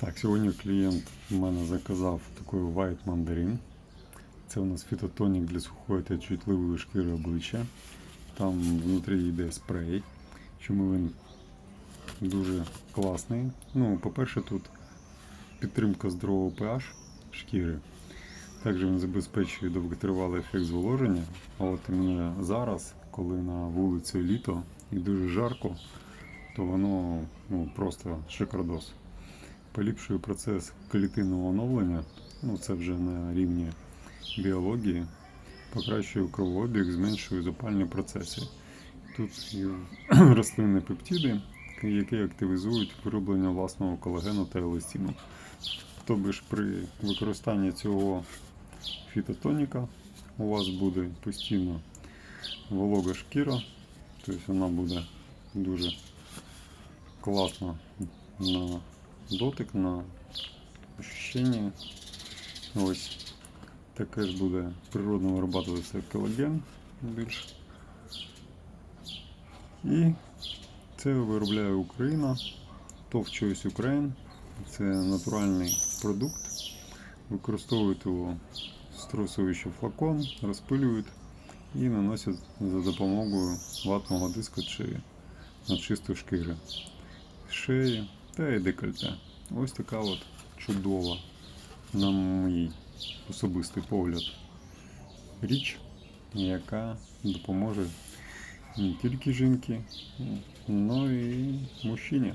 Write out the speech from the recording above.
Так, сьогодні клієнт в мене заказав такий White Mandarin. Це у нас фітотонік для сухої та чутливої шкіри обличчя. Там внутрі йде спрей. Чому він дуже класний? Ну, по-перше, тут підтримка здорового pH шкіри. Також він забезпечує довготривалий ефект зволоження. А от мені зараз, коли на вулиці літо і дуже жарко, то воно ну, просто шикардос. Поліпшує процес клітинного оновлення, ну це вже на рівні біології, покращує кровообіг, зменшує запальні процеси. Тут є рослинні пептиди, які активізують вироблення власного колагену та еластину. Тобто ж при використанні цього фітотоніка у вас буде постійно волога шкіра, тобто вона буде дуже класна на дотик, на ощущення. Ось таке ж буде природно виробляти колаген більш. І це виробляє Україна, ТОВ Choice Ukraine. Це натуральний продукт. Використовують його струсуючи флакон, розпилюють і наносять за допомогою ватного диска чи на чисту шкіри шиї та і декольте. Ось така от чудова, на мій особистий погляд, річ, яка допоможе не тільки жінки, але і мужчині.